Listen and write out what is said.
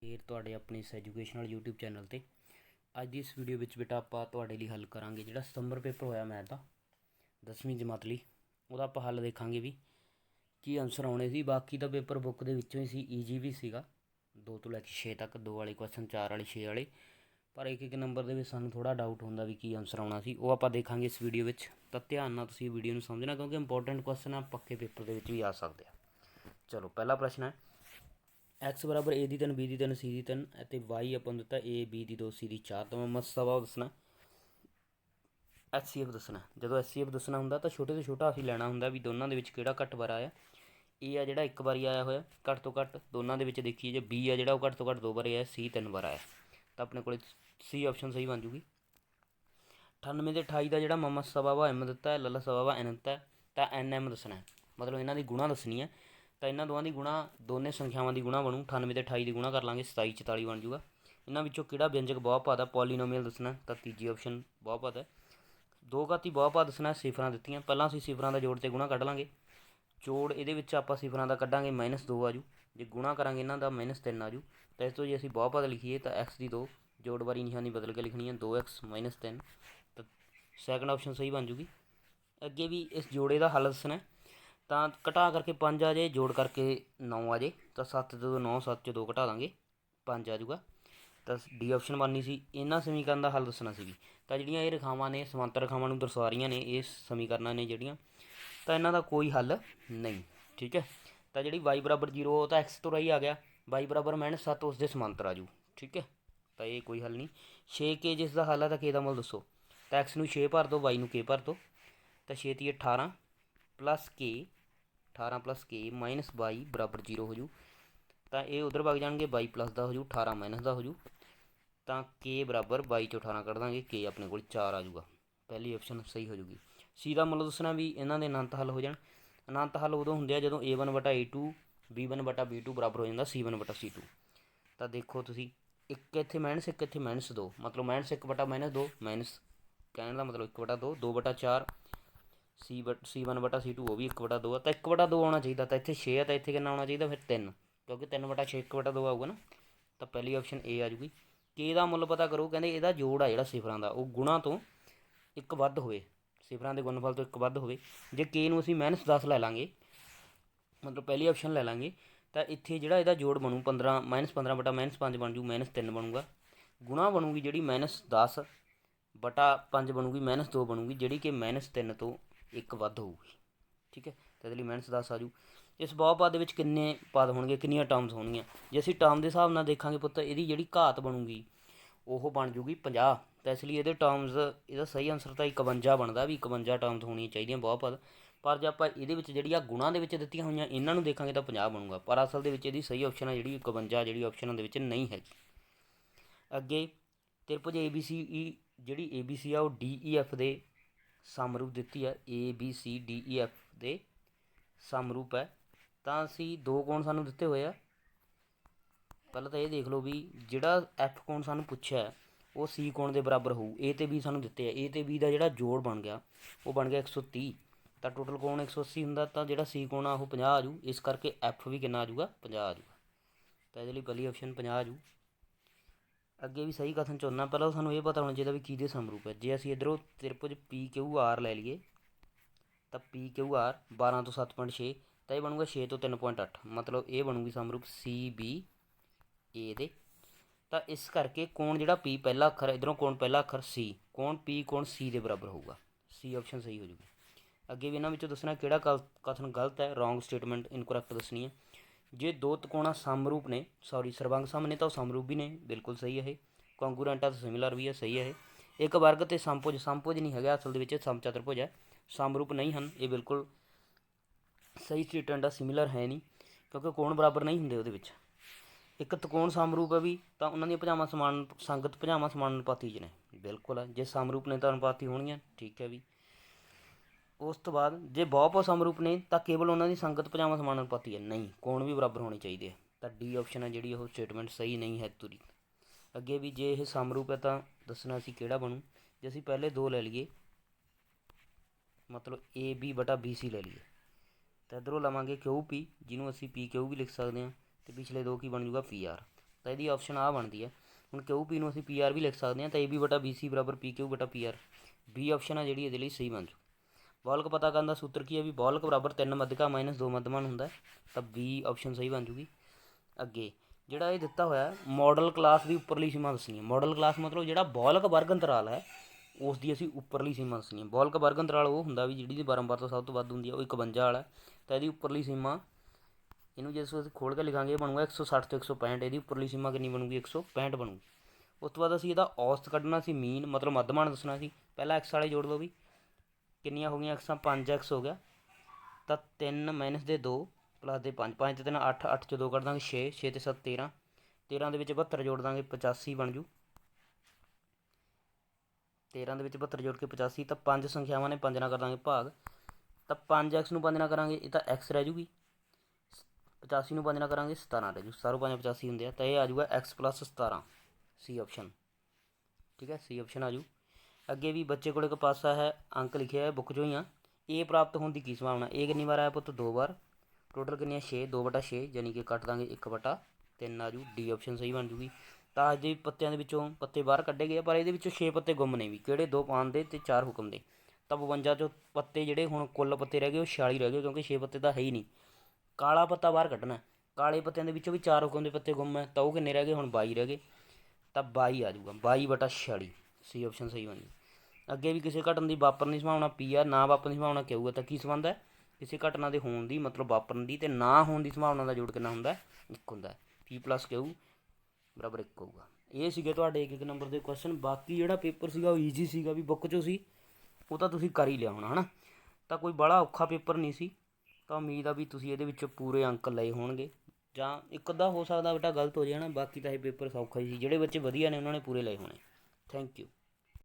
ਫੇਰ ਤੁਹਾਡੇ ਆਪਣੇ ਇਸ ਐਜੂਕੇਸ਼ਨਲ YouTube ਚੈਨਲ ਤੇ। ਅੱਜ ਦੀ ਇਸ ਵੀਡੀਓ ਵਿੱਚ ਬੇਟਾ ਆਪਾਂ ਤੁਹਾਡੇ ਲਈ ਹੱਲ ਕਰਾਂਗੇ ਜਿਹੜਾ ਸਤੰਬਰ ਪੇਪਰ ਹੋਇਆ ਮੈਥ ਦਾ 10ਵੀਂ ਜਮਾਤ ਲਈ। ਉਹਦਾ ਆਪਾਂ ਹੱਲ ਦੇਖਾਂਗੇ ਵੀ ਕੀ ਆਨਸਰ ਆਉਣੇ ਸੀ। ਬਾਕੀ ਤਾਂ ਪੇਪਰ ਬੁੱਕ ਦੇ ਵਿੱਚੋਂ ਹੀ ਸੀ ਈਜੀ ਵੀ ਸੀਗਾ। 2 ਤੋਂ ਲੈ ਕੇ 6 ਤੱਕ, ਦੋ ਵਾਲੇ ਕੁਐਸਚਨ 4 ਵਾਲੇ 6 ਵਾਲੇ। ਪਰ ਇੱਕ ਇੱਕ ਨੰਬਰ ਦੇ ਵਿੱਚ ਸਾਨੂੰ ਥੋੜਾ ਡਾਊਟ ਹੁੰਦਾ ਵੀ ਕੀ ਆਨਸਰ ਆਉਣਾ ਸੀ। ਉਹ ਆਪਾਂ ਦੇਖਾਂਗੇ ਇਸ ਵੀਡੀਓ ਵਿੱਚ। ਤਾਂ ਧਿਆਨ ਨਾਲ ਤੁਸੀਂ ਵੀਡੀਓ ਨੂੰ ਸਮਝਣਾ, ਕਿਉਂਕਿ ਇੰਪੋਰਟੈਂਟ ਕੁਐਸਚਨ ਆ, ਪੱਕੇ ਪੇਪਰ ਦੇ ਵਿੱਚ ਵੀ ਆ ਸਕਦੇ ਆ। ਚਲੋ, ਪਹਿਲਾ ਪ੍ਰਸ਼ਨ ਹੈ x ਬਰਾਬਰ a the 3 b the 3 c ਦੀ 3 ਅਤੇ y ਆਪਾਂ ਨੂੰ ਦਿੱਤਾ a, b ਦੀ 2 c ਦੀ 4 ਤਾਂ ਮੈਂ ਮਸਲਾ ਦੱਸਣਾ। HCF ਦੱਸਣਾ। ਜਦੋਂ HCF ਦੱਸਣਾ ਹੁੰਦਾ ਤਾਂ ਛੋਟੇ ਤੋਂ ਛੋਟਾ ਅਸੀਂ ਲੈਣਾ ਹੁੰਦਾ ਵੀ ਦੋਨਾਂ ਦੇ ਵਿੱਚ ਕਿਹੜਾ ਘੱਟ ਵਾਰ ਆਇਆ A ਆ ਜਿਹੜਾ ਇੱਕ ਵਾਰੀ ਆਇਆ ਹੋਇਆ, ਘੱਟ ਤੋਂ ਘੱਟ ਦੋਨਾਂ ਦੇ ਵਿੱਚ ਦੇਖੀਏ ਜੇ B ਆ ਜਿਹੜਾ ਉਹ ਘੱਟ ਤੋਂ ਘੱਟ ਦੋ ਵਾਰ ਆਇਆ, C ਤਿੰਨ ਵਾਰ ਆਇਆ। ਤਾਂ ਆਪਣੇ ਕੋਲੇ C ਆਪਸ਼ਨ ਸਹੀ ਬਣ ਜੂਗੀ। 98 ਤੇ 28 ਦਾ ਜਿਹੜਾ ਮਮਾ ਸਵਾ ਵਾ M ਦਿੱਤਾ ਹੈ ਲੱਲਾ ਸਵਾ ਵਾ N ਦਿੱਤਾ ਹੈ, ਤਾਂ NM ਦੱਸਣਾ ਮਤਲਬ ਇਹਨਾਂ ਦੀ ਗੁਣਾ ਦੱਸਣੀ ਹੈ। ਤਾਂ ਇਹਨਾਂ ਦੋਵਾਂ ਦੀ ਗੁਣਾ, ਦੋਨੇ ਸੰਖਿਆਵਾਂ ਦੀ ਗੁਣਾ ਬਣੂ 98 ਤੇ 28 ਦੀ ਗੁਣਾ ਕਰ ਲਾਂਗੇ 27 44 ਬਣ ਜੂਗਾ। ਇਹਨਾਂ ਵਿੱਚੋਂ ਕਿਹੜਾ ਵਿਅੰਜਕ ਬਹੁਪਦ ਹੈ ਪੋਲੀਨੋਮੀਅਲ ਦੱਸਣਾ, ਤਾਂ ਤੀਜੀ ਆਪਸ਼ਨ ਬਹੁਪਦ ਹੈ। ਦੋ ਘਾਤੀ ਬਹੁਪਦ ਦੱਸਣਾ, ਸਿਫਰਾਂ ਦਿੱਤੀਆਂ। ਪਹਿਲਾਂ ਅਸੀਂ ਸਿਫਰਾਂ ਦਾ ਜੋੜ ਤੇ ਗੁਣਾ ਕੱਢ ਲਾਂਗੇ। ਜੋੜ ਇਹਦੇ ਵਿੱਚ ਆਪਾਂ ਸਿਫਰਾਂ ਦਾ ਕੱਢਾਂਗੇ -2 ਆਜੂ ਜੇ। ਗੁਣਾ ਕਰਾਂਗੇ ਇਹਨਾਂ ਦਾ -3 ਆਜੂ ਤਾਂ ਇਸ ਤੋਂ ਜੇ ਅਸੀਂ ਬਹੁਪਦ ਲਿਖੀਏ, ਤਾਂ x ਦੀ 2 ਜੋੜ ਵਾਰੀ ਨਿਸ਼ਾਨੀ ਬਦਲ ਕੇ ਲਿਖਣੀ ਹੈ 2x 3 ਤਾਂ ਸੈਕੰਡ ਆਪਸ਼ਨ ਸਹੀ ਬਣ ਜੂਗੀ। ਅੱਗੇ ਵੀ ਇਸ ਜੋੜੇ ਦਾ ਹੱਲ ਦੱਸਣਾ ਤਾਂ ਘਟਾ ਕਰਕੇ 5 ਆ ਜੇ, ਜੋੜ ਕਰਕੇ 9 ਆ ਜੇ, ਤਾਂ 7 ਤੋਂ 9 7 ਚ 2 ਘਟਾ ਦਾਂਗੇ 5 ਆ ਜੂਗਾ ਤਾਂ ਡੀ ਆਪਸ਼ਨ ਬਣਨੀ ਸੀ, ਇਹਨਾਂ ਸਮੀਕਰਨ ਦਾ ਹੱਲ ਦੱਸਣਾ ਸੀ ਤਾਂ ਜਿਹੜੀਆਂ ਇਹ ਰੇਖਾਵਾਂ ਨੇ, ਸਮਾਂਤਰ ਰੇਖਾਵਾਂ ਨੂੰ ਦਰਸਾ ਰਹੀਆਂ ਨੇ, ਇਹ ਸਮੀਕਰਨਾਂ ਨੇ ਜਿਹੜੀਆਂ, ਤਾਂ ਇਹਨਾਂ ਦਾ ਕੋਈ ਹੱਲ ਨਹੀਂ, ਠੀਕ ਹੈ? ਤਾਂ ਜਿਹੜੀ y ਬਰਾਬਰ 0 ਉਹ ਤਾਂ x ਤੋਂ ਰਹੀ ਆ ਗਿਆ, y ਬਰਾਬਰ -7 ਉਸ ਦੇ ਸਮਾਂਤਰ ਆ ਜੂ ਠੀਕ ਹੈ? ਤਾਂ ਇਹ ਕੋਈ ਹੱਲ ਨਹੀਂ। 6k ਜਿਸ ਦਾ ਹੱਲ ਹੈ ਤਾਂ k ਦਾ ਮੁੱਲ ਦੱਸੋ। ਤਾਂ x ਨੂੰ 6 ਭਰ ਦਿਓ y ਨੂੰ k ਭਰ ਦਿਓ ਤਾਂ 6 ਤੀਏ 18 plus k 18 plus k minus y ਬਰਾਬਰ 0 ਹੋ ਜੂ ਤਾਂ ਇਹ ਉਧਰ ਵਗ ਜਾਣਗੇ y ਪਲੱਸ ਦਾ ਹੋ ਜੂ 18 ਮਾਈਨਸ ਦਾ ਹੋ ਜੂ ਤਾਂ k ਬਰਾਬਰ 22 ਚੋਂ 18 ਕੱਢ ਦਾਂਗੇ, k ਆਪਣੇ ਕੋਲ 4 ਆ ਜੂਗਾ ਪਹਿਲੀ ਆਪਸ਼ਨ ਸਹੀ ਹੋ ਜੂਗੀ c ਦਾ ਮੁੱਲ ਦੱਸਣਾ ਵੀ ਇਹਨਾਂ ਦੇ ਅਨੰਤ ਹੱਲ ਹੋ ਜਾਣ। ਅਨੰਤ ਹੱਲ ਉਦੋਂ ਹੁੰਦੇ ਆ ਜਦੋਂ a1 ਬਟਾ a2 b1 ਬਟਾ b2 ਬਰਾਬਰ ਹੋ ਜਾਂਦਾ c1 ਬਟਾ c2 ਤਾਂ ਦੇਖੋ ਤੁਸੀਂ, ਇੱਕ ਇੱਥੇ ਮਾਈਨਸ ਇੱਕ ਇੱਥੇ ਮਾਈਨਸ 2 ਮਤਲਬ ਮਾਈਨਸ 1 ਬਟਾ ਮਾਈਨਸ 2 ਮਾਈਨਸ ਕਹਿਣ ਦਾ ਮਤਲਬ 1 ਬਟਾ 2 2 ਬਟਾ 4 ਸੀ ਬਟ c1 ਬਟਾ c2 ਉਹ ਵੀ 1 ਬਟਾ 2 ਆ, ਤਾਂ 1 ਬਟਾ 2 ਆਉਣਾ ਚਾਹੀਦਾ, ਤਾਂ ਇੱਥੇ 6 ਆ, ਤਾਂ ਇੱਥੇ ਕਿੰਨਾ ਆਉਣਾ ਚਾਹੀਦਾ ਫਿਰ 3 ਕਿਉਂਕਿ 3 ਬਟਾ 6 1 ਬਟਾ 2 ਆਊਗਾ ਨਾ, ਤਾਂ ਪਹਿਲੀ ਆਪਸ਼ਨ A ਆ ਜੂਗੀ k ਦਾ ਮੁੱਲ ਪਤਾ ਕਰੋ, ਕਹਿੰਦੇ ਇਹਦਾ ਜੋੜ ਆ ਜਿਹੜਾ ਸਿਫਰਾਂ ਦਾ, ਉਹ ਗੁਣਾ ਤੋਂ ਇੱਕ ਵੱਧ ਹੋਵੇ, ਸਿਫਰਾਂ ਦੇ ਗੁਣਨਫਲ ਤੋਂ ਇੱਕ ਵੱਧ ਹੋਵੇ, ਜੇ k ਨੂੰ ਅਸੀਂ ਮਾਈਨਸ 10 ਲੈ ਲਾਂਗੇ, ਮਤਲਬ ਪਹਿਲੀ ਆਪਸ਼ਨ ਲੈ ਲਾਂਗੇ, ਤਾਂ ਇੱਥੇ ਜਿਹੜਾ ਇਹਦਾ ਜੋੜ ਬਣੂ 15 ਮਾਈਨਸ 15 ਬਟਾ ਮਾਈਨਸ 5 ਬਣ ਜੂ ਮਾਈਨਸ 3 ਬਣੂਗਾ। ਗੁਣਾ ਬਣੂਗੀ ਜਿਹੜੀ ਮਾਈਨਸ 10 ਬਟਾ 5 ਬਣੂਗੀ ਮਾਈਨਸ 2 ਬਣੂਗੀ, ਜਿਹੜੀ ਕਿ ਮਾਈਨਸ 3 ਤੋਂ ਇੱਕ ਵੱਧ ਹੋਊਗੀ। ਠੀਕ ਹੈ? ਤਾਂ ਇਹਦੇ ਲਈ ਮਾਈਨਸ 10 ਆ ਜੂ ਇਸ ਬਹੁਪਦ ਦੇ ਵਿੱਚ ਕਿੰਨੇ ਪਦ ਹੋਣਗੇ, ਕਿੰਨੀਆਂ ਟਰਮਸ ਹੋਣਗੀਆਂ? ਜੇ ਅਸੀਂ ਟਰਮ ਦੇ ਹਿਸਾਬ ਨਾਲ ਦੇਖਾਂਗੇ ਪੁੱਤ, ਇਹਦੀ ਜਿਹੜੀ ਘਾਤ ਬਣੂਗੀ, ਉਹ ਬਣ ਜੂਗੀ 50 ਤਾਂ ਇਸ ਲਈ ਇਹਦੇ ਟਰਮਸ, ਇਹਦਾ ਸਹੀ ਆਨਸਰ ਤਾਂ 51 ਬਣਦਾ ਵੀ 51 ਟਰਮਸ ਹੋਣੀਆਂ ਚਾਹੀਦੀਆਂ ਬਹੁਪਦ ਪਰ ਜੇ ਆਪਾਂ ਇਹਦੇ ਵਿੱਚ ਜਿਹੜੀ ਆ ਗੁਣਾ ਦੇ ਵਿੱਚ ਦਿੱਤੀਆਂ ਹੋਈਆਂ, ਇਹਨਾਂ ਨੂੰ ਦੇਖਾਂਗੇ ਤਾਂ 50 ਬਣੂਗਾ। ਪਰ ਅਸਲ ਦੇ ਵਿੱਚ ਇਹਦੀ ਸਹੀ ਆਪਸ਼ਨ ਆ ਜਿਹੜੀ 51 ਜਿਹੜੀ ਆਪਸ਼ਨਾਂ ਦੇ ਵਿੱਚ ਨਹੀਂ ਹੈਗੀ। ਅੱਗੇ, ਤ੍ਰਿਭੁਜ ABCE ਜਿਹੜੀ ABC ਆ ਉਹ DEF ਦੇ ਸਮਰੂਪ ਦਿੱਤੀ ਆ ਈ DEF ਦੇ ਸਮਰੂਪ ਹੈ। ਤਾਂ ਅਸੀਂ ਦੋ ਕੋਣ ਸਾਨੂੰ ਦਿੱਤੇ ਹੋਏ ਆ। ਪਹਿਲਾਂ ਤਾਂ ਇਹ ਦੇਖ ਲਓ ਵੀ ਜਿਹੜਾ F ਕੋਣ ਸਾਨੂੰ ਪੁੱਛਿਆ, ਉਹ ਸੀ ਕੋਣ ਦੇ ਬਰਾਬਰ ਹੋਊ। ਏ ਤੇ ਬੀ ਸਾਨੂੰ ਦਿੱਤੇ ਆ। ਏ ਤੇ ਬੀ ਦਾ ਜਿਹੜਾ ਜੋੜ ਬਣ ਗਿਆ, ਉਹ ਬਣ ਗਿਆ 130 ਤਾਂ ਟੋਟਲ ਕੋਣ 180 ਹੁੰਦਾ, ਤਾਂ ਜਿਹੜਾ ਸੀ ਕੋਣ ਆ, ਉਹ 50 ਆ ਜੂ। ਇਸ ਕਰਕੇ F ਵੀ ਕਿੰਨਾ ਆ ਜੂਗਾ? 50 ਆ ਜੂਗਾ। ਤਾਂ ਇਹਦੇ ਲਈ ਪਹਿਲੀ ਆਪਸ਼ਨ 50 ਆ ਜੂ। ਅੱਗੇ ਵੀ ਸਹੀ ਕਥਨ ਚੁਣਨਾ, ਪਹਿਲਾਂ ਸਾਨੂੰ ਇਹ ਪਤਾ ਹੋਣਾ ਚਾਹੀਦਾ ਵੀ ਕਿਹਦੇ ਸਮਰੂਪ ਹੈ। ਜੇ ਅਸੀਂ ਇਧਰੋਂ ਤ੍ਰਿਭੁਜ PQR ਲੈ ਲਈਏ, ਤਾਂ PQR 12 ਤੋਂ 7.6 ਤਾਂ ਇਹ ਬਣੂਗਾ 6 ਤੋਂ 3.8 ਮਤਲਬ ਇਹ ਬਣੂਗੀ ਸਮਰੂਪ CBA ਦੇ। ਤਾਂ ਇਸ ਕਰਕੇ ਕੋਣ ਜਿਹੜਾ P ਪਹਿਲਾ ਅੱਖਰ, ਇਧਰੋਂ ਕੋਣ ਪਹਿਲਾ ਅੱਖਰ C, ਕੋਣ P, ਕੋਣ C ਦੇ ਬਰਾਬਰ ਹੋਊਗਾ। C ਆਪਸ਼ਨ ਸਹੀ ਹੋ ਜੂਗੀ। ਅੱਗੇ ਵੀ ਇਹਨਾਂ ਵਿੱਚੋਂ ਦੱਸਣਾ ਕਿਹੜਾ ਕਲ- ਕਥਨ ਗਲਤ ਹੈ ਰੋਂਗ ਸਟੇਟਮੈਂਟ ਇਨਕਰੈਕਟ ਦੱਸਣੀ ਹੈ। ਜੇ ਦੋ ਤਿਕੋਣਾ ਸਮਰੂਪ ਨੇ ਸੌਰੀ ਸਰਬੰਗ ਸਮ ਨੇ ਤਾਂ ਉਹ ਸਮਰੂਪ ਵੀ ਨੇ, ਬਿਲਕੁਲ ਸਹੀ ਹੈ ਇਹ। ਕੰਗਰੂਐਂਟ ਆ ਤਾਂ ਸਿਮਿਲਰ ਵੀ ਹੈ, ਸਹੀ ਹੈ ਇਹ। ਇੱਕ ਵਰਗ ਤੇ ਸੰਪੁਜ ਸਮਭੁਜ ਨਹੀਂ ਹੈਗਾ, ਅਸਲ ਦੇ ਵਿੱਚ ਸਮਚਤੁਰਭੁਜ ਹੈ। ਸਮਰੂਪ ਨਹੀਂ ਹਨ, ਇਹ ਬਿਲਕੁਲ ਸਹੀ ਸਟੇਟਮੈਂਟ ਆ ਸਿਮਿਲਰ ਹੈ ਨਹੀਂ, ਕਿਉਂਕਿ ਕੋਣ ਬਰਾਬਰ ਨਹੀਂ ਹੁੰਦੇ ਉਹਦੇ ਵਿੱਚ। ਇੱਕ ਤਕੋਣ ਸਮਰੂਪ ਹੈ ਵੀ, ਤਾਂ ਉਹਨਾਂ ਦੀਆਂ ਭੁਜਾਵਾਂ ਸਮਾਨ, ਸੰਗਤ ਭੁਜਾਵਾਂ ਸਮਾਨ ਅਨੁਪਾਤੀ 'ਚ ਨੇ। ਬਿਲਕੁਲ ਹੈ, ਜੇ ਸਮਰੂਪ ਨੇ ਤਾਂ ਅਨੁਪਾਤੀ ਹੋਣਗੀਆਂ, ਠੀਕ ਹੈ ਵੀ। ਉਸ ਤੋਂ ਬਾਅਦ ਜੇ ਬਹੁਪਦ ਸਮਰੂਪ ਨੇ, ਤਾਂ ਕੇਵਲ ਉਹਨਾਂ ਦੀ ਸੰਗਤ ਭੁਜਾਵਾਂ ਸਮਾਨ ਅਨੁਪਾਤੀ ਹੈ। ਨਹੀਂ, ਕੋਣ ਵੀ ਬਰਾਬਰ ਹੋਣੇ ਚਾਹੀਦੇ ਹੈ। ਤਾਂ ਡੀ ਆਪਸ਼ਨ ਹੈ ਜਿਹੜੀ ਉਹ ਸਟੇਟਮੈਂਟ ਸਹੀ ਨਹੀਂ ਹੈ ਤੁਰੀ। ਅੱਗੇ ਵੀ ਜੇ ਇਹ ਸਮਰੂਪ ਹੈ ਤਾਂ ਦੱਸਣਾ ਸੀ ਕਿਹੜਾ ਬਣੂ? ਜੇ ਅਸੀਂ ਪਹਿਲੇ ਦੋ ਲੈ ਲਈਏ, ਮਤਲਬ ਏ ਬੀ ਬਟਾ ਬੀ ਸੀ ਲੈ ਲਈਏ। ਤਾਂ ਇਧਰੋਂ ਲਵਾਂਗੇ ਕਿਊ ਪੀ ਜਿਹਨੂੰ ਅਸੀਂ ਪੀ ਕਿਊ ਵੀ ਲਿਖ ਸਕਦੇ ਹਾਂ, ਤੇ ਪਿਛਲੇ ਦੋ ਕੀ ਬਣ ਜੂਗਾ ਪੀ ਆਰ ਤਾਂ ਇਹਦੀ ਆਪਸ਼ਨ ਆ ਬਣਦੀ ਹੈ। ਹੁਣ ਕਿਊ ਪੀ ਨੂੰ ਅਸੀਂ ਪੀ ਆਰ ਵੀ ਲਿਖ ਸਕਦੇ ਹਾਂ, ਤਾਂ ਏ ਬੀ ਬਟਾ ਬੀ ਸੀ ਬਰਾਬਰ ਪੀ ਕਿਊ ਬਟਾ ਪੀ ਆਰ ਬੀ ਆਪਸ਼ਨ ਆ ਜਿਹੜੀ ਇਹਦੇ ਲਈ ਸਹੀ ਬਣ ਜੂ ਬੋਲਕ ਪਤਾ ਕਰਨ ਦਾ ਸੂਤਰ ਕੀ ਹੈ ਵੀ ਬੋਲਕ ਬਰਾਬਰ 3 ਮੱਧਕਾ ਮਾਈਨਸ 2 ਮੱਧਮਾਨ ਹੁੰਦਾ ਤਾਂ ਬੀ ਆਪਸ਼ਨ ਸਹੀ ਬਣ ਜੂਗੀ। ਅੱਗੇ ਜਿਹੜਾ ਇਹ ਦਿੱਤਾ ਹੋਇਆ ਮਾਡਲ ਕਲਾਸ ਦੀ ਉੱਪਰਲੀ ਸੀਮਾ ਦੱਸਣੀ ਹੈ। ਮਾਡਲ ਕਲਾਸ ਮਤਲਬ ਜਿਹੜਾ ਬੋਲਕ ਵਰਗ ਅੰਤਰਾਲ ਹੈ ਉਸ ਦੀ ਅਸੀਂ ਉੱਪਰਲੀ ਸੀਮਾ ਦੱਸਣੀ ਹੈ। ਬੋਲਕ ਵਰਗ ਅੰਤਰਾਲ ਉਹ ਹੁੰਦਾ ਵੀ ਜਿਹੜੀ ਦੀ ਤੋਂ ਸਭ ਤੋਂ ਵੱਧ ਹੁੰਦੀ ਹੈ ਉਹ 51 ਵਾਲਾ ਹੈ, ਤਾਂ ਇਹਦੀ ਉੱਪਰਲੀ ਸੀਮਾ ਇਹਨੂੰ ਜੇ ਅਸੀਂ ਖੋਲ ਕੇ ਲਿਖਾਂਗੇ ਇਹ ਬਣੂਗਾ 160 ਤੋਂ 165 ਇਹਦੀ ਉੱਪਰਲੀ ਸੀਮਾ ਕਿੰਨੀ ਬਣੂਗੀ? 165 ਬਣੂਗੀ। ਉਸ ਤੋਂ ਬਾਅਦ ਅਸੀਂ ਇਹਦਾ ਔਸਤ ਕੱਢਣਾ ਸੀ ਮੀਨ ਮਤਲਬ ਮੱਧਮਾਨ ਦੱਸਣਾ ਸੀ। ਪਹਿਲਾਂ x ਵਾਲੇ ਜੋੜ ਲਓ ਵੀ। ਕਿੰਨੀਆਂ ਹੋ ਗਈਆਂ? ਐਕਸਾਂ 5x ਹੋ ਗਿਆ। ਤਾਂ 3 ਮਾਈਨਸ ਦੇ 2 ਪਲੱਸ ਦੇ 5 5 ਤੇ 3 8 8 ਚ 2 ਕੱਢ ਦਾਂਗੇ 6 6 ਤੇ 7 13 13 ਦੇ ਵਿੱਚ 72 ਜੋੜ ਦਾਂਗੇ 85 ਬਣ ਜੂ। 13 ਦੇ ਵਿੱਚ 72 ਜੋੜ ਕੇ 85 ਤਾਂ ਪੰਜ ਸੰਖਿਆਵਾਂ ਨੇ 5 ਨਾਲ ਕਰ ਦਾਂਗੇ ਭਾਗ। ਤਾਂ 5x ਨੂੰ 5 ਨਾਲ ਕਰਾਂਗੇ, ਇਹ ਤਾਂ x ਰਹਿ ਜੂਗੀ। 85 ਨੂੰ 5 ਨਾਲ ਕਰਾਂਗੇ 17 ਰਹਿ ਜੂ। 17 5 85 ਹੁੰਦੇ ਆ, ਤਾਂ ਇਹ ਆ ਜਾਊਗਾ x 17 ਸੀ ਆਪਸ਼ਨ ਠੀਕ ਹੈ? ਸੀ ਆਪਸ਼ਨ ਆ ਜੂ। ਅੱਗੇ ਵੀ ਬੱਚੇ ਕੋਲ ਇੱਕ ਪਾਸਾ ਹੈ ਅੰਕ ਲਿਖਿਆ ਹੈ ਬੁੱਕ ਚੋਂ ਹੀ ਆ। A ਪ੍ਰਾਪਤ ਹੋਣ ਦੀ ਕੀ ਸੰਭਾਵਨਾ? A ਕਿੰਨੀ ਵਾਰ ਆਇਆ ਪੁੱਤ? ਦੋ ਵਾਰ। ਟੋਟਲ ਕਿੰਨੀਆਂ? ਹੈ 6 2 ਬਟਾ 6 ਯਾਨੀ ਕਿ ਕੱਟ ਦਾਂਗੇ 1 ਬਟਾ 3 ਆ ਜੂ। ਡੀ ਆਪਸ਼ਨ ਸਹੀ ਬਣ ਜੂਗੀ। ਤਾਂ ਅੱਜ ਦੇ ਪੱਤਿਆਂ ਦੇ ਵਿੱਚੋਂ ਪੱਤੇ ਬਾਹਰ ਕੱਢੇ ਗਏ ਆ, ਪਰ ਇਹਦੇ ਵਿੱਚੋਂ 6 ਪੱਤੇ ਗੁੰਮ ਨੇ ਵੀ। ਕਿਹੜੇ? ਦੋ ਪਾਉਣ ਦੇ ਤੇ 4 ਹੁਕਮ ਦੇ। ਤਾਂ 52 ਚੋਂ ਪੱਤੇ ਜਿਹੜੇ ਹੁਣ ਕੁੱਲ ਪੱਤੇ ਰਹਿ ਗਏ ਉਹ 46 ਰਹਿ ਗਏ ਕਿਉਂਕਿ 6 ਪੱਤੇ ਤਾਂ ਹੈ ਹੀ ਨਹੀਂ। ਕਾਲਾ ਪੱਤਾ ਬਾਹਰ ਕੱਢਣਾ ਕਾਲੇ ਪੱਤਿਆਂ ਦੇ ਵਿੱਚੋਂ ਵੀ 4 ਹੁਕਮ ਦੇ ਪੱਤੇ ਗੁੰਮ ਹੈ। ਤਾਂ ਉਹ ਕਿੰਨੇ ਰਹਿ ਗਏ? ਹੁਣ 22 ਰਹਿ ਗਏ। ਤਾਂ 22 ਆ ਜਾਊਗਾ 22 ਬਟਾ 46 ਸੀ ਆਪਸ਼ਨ ਸਹੀ ਬਣ ਜੂ। ਅੱਗੇ ਵੀ ਕਿਸੇ ਘਟਨਾ ਦੀ ਵਾਪਰਨ ਦੀ ਸੰਭਾਵਨਾ ਪੀ ਆ, ਨਾ ਵਾਪਰਨ ਦੀ ਸੰਭਾਵਨਾ ਕਿਉਂ ਹੈ ਤਾਂ ਕੀ ਸੰਬੰਧ ਹੈ? ਕਿਸੇ ਘਟਨਾ ਦੇ ਹੋਣ ਦੀ ਮਤਲਬ ਵਾਪਰਨ ਦੀ ਤੇ ਨਾ ਹੋਣ ਦੀ ਸੰਭਾਵਨਾ ਦਾ ਜੋੜ ਕਿੰਨਾ ਹੁੰਦਾ? ਇੱਕ ਹੁੰਦਾ। ਹੈ ਪੀ ਪਲੱਸ ਕਿਉ ਬਰਾਬਰ 1 ਹੋਊਗਾ। ਇਹ ਸੀਗੇ ਤੁਹਾਡੇ ਇੱਕ ਇੱਕ ਨੰਬਰ ਦੇ ਕੁਐਸਚਨ ਬਾਕੀ ਜਿਹੜਾ ਪੇਪਰ ਸੀਗਾ ਉਹ ਈਜ਼ੀ ਸੀਗਾ ਵੀ ਬੁੱਕ 'ਚੋਂ ਸੀ। ਉਹ ਤਾਂ ਤੁਸੀਂ ਕਰ ਹੀ ਲਿਆ ਹੋਣਾ, ਹਨਾ? ਤਾਂ ਕੋਈ ਬੜਾ ਔਖਾ ਪੇਪਰ ਨਹੀਂ ਸੀ। ਤਾਂ ਉਮੀਦ ਆ ਵੀ ਤੁਸੀਂ ਇਹਦੇ ਵਿੱਚੋਂ ਪੂਰੇ ਅੰਕ ਲਏ ਹੋਣਗੇ। ਜਾਂ ਇੱਕ ਅੱਧਾ ਹੋ ਸਕਦਾ ਬੇਟਾ ਗਲਤ ਹੋ ਜਾਣਾ ਬਾਕੀ ਤਾਂ ਇਹ ਪੇਪਰ ਸੌਖਾ ਹੀ ਸੀ। ਜਿਹੜੇ ਬੱਚੇ ਵਧੀਆ ਨੇ, ਉਹਨਾਂ ਨੇ ਪੂਰੇ ਲਏ ਹੋਣੇ। Thank you